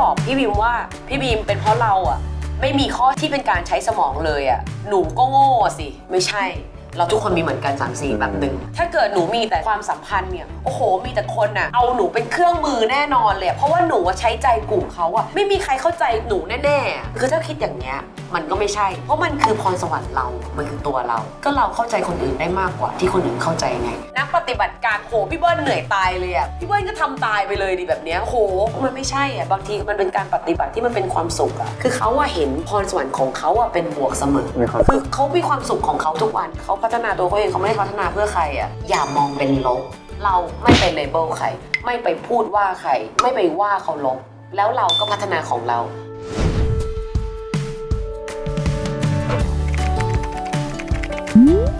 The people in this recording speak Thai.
บอกพี่บีมว่าพี่บีมเป็นเพราะเราอะไม่มีข้อที่เป็นการใช้สมองเลยอะหนูก็โง่สิ ไม่ใช่ เราทุกคนมีเหมือนกัน3ามสี่แบบหนึ่งถ้าเกิดหนูมีแต่ความสัมพันธ์เนี่ยโอ้โห มีแต่คนอะเอาหนูเป็นเครื่องมือแน่นอนเลยอะเพราะว่าหนูอะใช้ใจกลุ่มเขาอะไม่มีใครเข้าใจหนูแน่ๆคือถ้าคิดอย่างเงี้ยมันก็ไม่ใช่ เพราะมันคือพรสวรรค์เรา มันคือตัวเรา ก็เราเข้าใจคนอื่นได้มากกว่าที่คนอื่นเข้าใจไง นักปฏิบัติการโหพี่เบิ้ลเหนื่อยตายเลยอะพี่เบิ้ลก็ทำตายไปเลยดิแบบเนี้ยโห มันไม่ใช่อะบางทีมันเป็นการปฏิบัติที่มันเป็นความสุขอะคือเขาอะเห็นพรสวรรค์ของเขาอะเป็นบวกเสมอมีความคือเขามีความสุขของเขาทุกวันเขาพัฒนาตัวเขาเองเขาไม่ได้พัฒนาเพื่อใครอะอย่ามองเป็นลบ เราไม่ไปเลเบลใคร ไม่ไปพูดว่าใคร ไม่ไปว่าเขาลบ แล้วเราก็พัฒนาของเรา Mm-hmm.